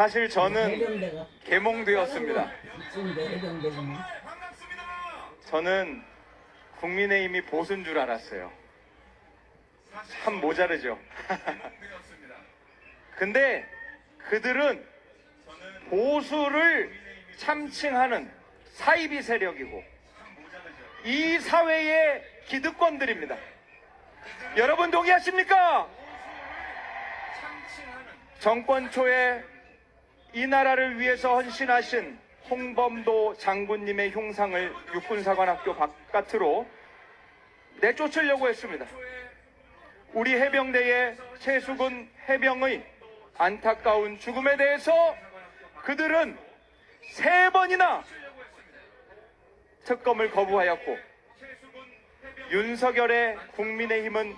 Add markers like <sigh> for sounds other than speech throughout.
사실 저는 개몽되었습니다. 저는 국민의힘이 보수인 줄 알았어요. 참 모자르죠. <laughs> 근데 그들은 보수를 참칭하는 사이비 세력이고 이 사회의 기득권들입니다. 여러분 동의하십니까? 정권 초에 이 나라를 위해서 헌신하신 홍범도 장군님의 흉상을 육군사관학교 바깥으로 내쫓으려고 했습니다. 우리 해병대의 최수근 해병의 안타까운 죽음에 대해서 그들은 세 번이나 특검을 거부하였고 윤석열의 국민의힘은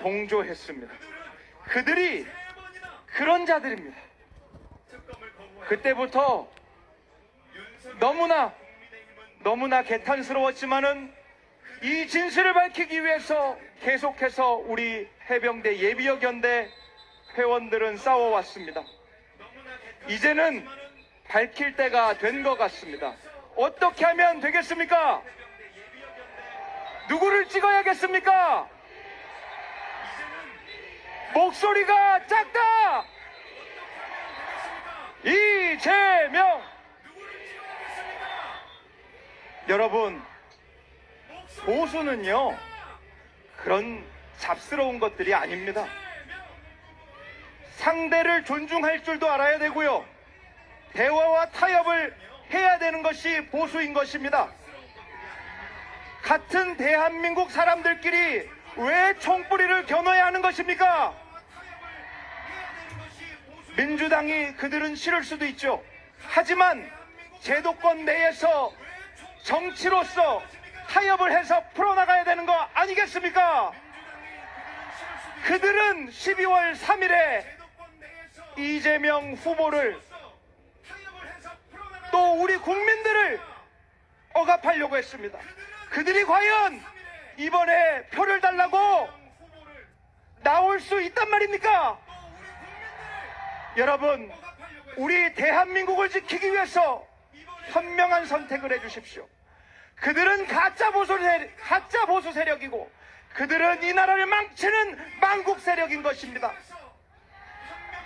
동조했습니다. 그들이 그런 자들입니다. 그때부터 너무나 너무나 개탄스러웠지만은 이 진실을 밝히기 위해서 계속해서 우리 해병대 예비역 연대 회원들은 싸워왔습니다. 이제는 밝힐 때가 된 것 같습니다. 어떻게 하면 되겠습니까? 누구를 찍어야겠습니까? 목소리가 작다! 이재명! 여러분, 보수는요, 그런 잡스러운 것들이 아닙니다. 상대를 존중할 줄도 알아야 되고요. 대화와 타협을 해야 되는 것이 보수인 것입니다. 같은 대한민국 사람들끼리 왜 총뿌리를 겨눠야 하는 것입니까? 민주당이 그들은 싫을 수도 있죠. 하지만 제도권 내에서 정치로서 타협을 해서 풀어나가야 되는 거 아니겠습니까? 그들은 12월 3일에 이재명 후보를 또 우리 국민들을 억압하려고 했습니다. 그들이 과연 이번에 표를 달라고 나올 수 있단 말입니까? 여러분, 우리 대한민국을 지키기 위해서 현명한 선택을 해주십시오. 그들은 가짜 보수 세력, 가짜 보수 세력이고 그들은 이 나라를 망치는 망국 세력인 것입니다.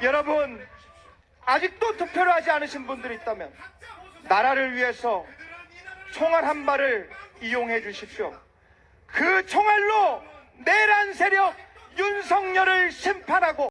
여러분, 아직도 투표를 하지 않으신 분들이 있다면 나라를 위해서 총알 한 발을 이용해 주십시오. 그 총알로 내란 세력 윤석열을 심판하고